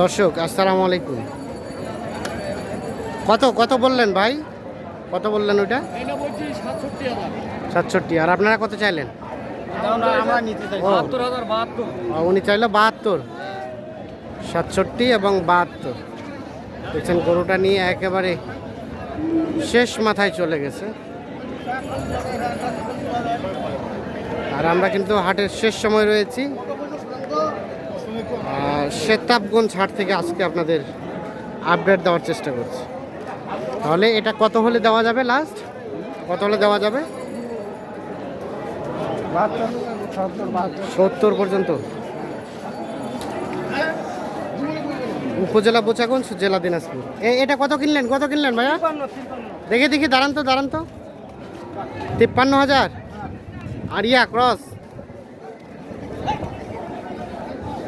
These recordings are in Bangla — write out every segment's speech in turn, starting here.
দর্শক আসসালামু আলাইকুম। কত কত বললেন ভাই? কত বললেন ওইটা? সাতষট্টি। আর আপনারা কত চাইলেন? উনি চাইলো বাহাত্তর। সাতষট্টি এবং বাহাত্তর। দেখছেন গরুটা নিয়ে একেবারে শেষ মাথায় চলে গেছে। আর আমরা কিন্তু হাটের শেষ সময় রয়েছি। আর শেতাবগঞ্জ হাট থেকে আজকে আপনাদের আপডেট দেওয়ার চেষ্টা করছি। তাহলে এটা কত হলে দেওয়া যাবে লাস্ট কত হলে দেওয়া যাবে? সত্তর পর্যন্ত। উপজেলা বোচাগঞ্জ জেলা দিনাজপুর। এ- এটা কত কিনলেন? কত কিনলেন ভাইয়া? দেখে দেখি দাঁড়ান তো দাঁড়ান তো। তিপ্পান্ন হাজার। আরিয়া ক্রস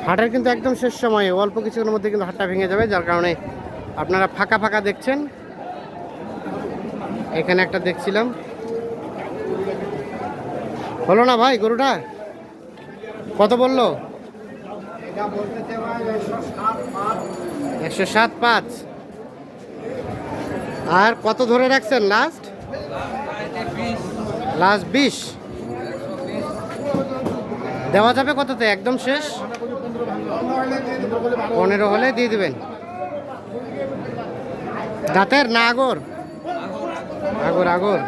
হাটের কিন্তু একদম শেষ সময়ে, অল্প কিছুক্ষণের মধ্যে কিন্তু হাটটা ভেঙে যাবে, যার কারণে আপনারা ফাঁকা ফাঁকা দেখছেন। এখানে একটা দেখছিলাম। হলো না ভাই গরুটা? কত বলল? একশো সাত পাঁচ। আর কত ধরে রাখছেন? লাস্ট? লাস্ট বিশ। দেওয়া যাবে কততে? একদম শেষ? পনেরো হলে দিয়ে দিবেন। দাঁতের না আগর? আগর আগর।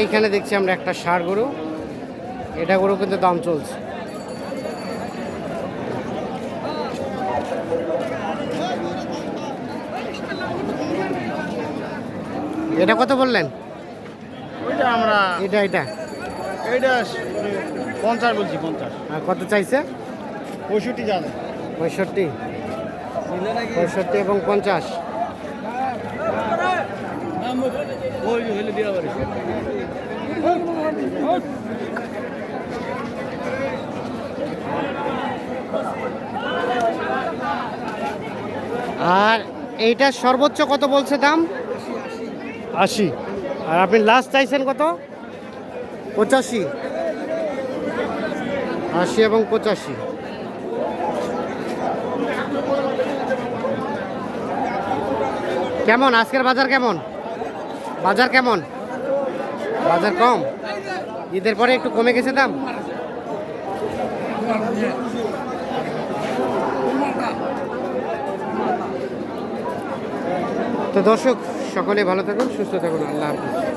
এইখানে দেখছি আমরা একটা ষাড় গরু। এটা গরু কিন্তু দাম চলছে। এটা কত বললেন? ওইটা আমরা এটা এটা। এইটা পঞ্চাশ বলছি পঞ্চাশ। আর কত চাইছে? পঁয়ষট্টি যাবে পঁয়ষট্টি। পঁয়ষট্টি এবং পঞ্চাশ ওই হলে দেওয়া পারে আর এইটার সর্বোচ্চ কত বলছে দাম? আশি। আর আপনি লাস্ট চাইছেন কত? পঁচাশি। আশি এবং পঁচাশি। কেমন? আজকের বাজার কেমন? বাজার কেমন? বাজার কম? ঈদের পরে একটু কমে গেছে দাম? তো দর্শক, সকলে ভালো থাকুন, সুস্থ থাকুন, আল্লাহ হাফিজ।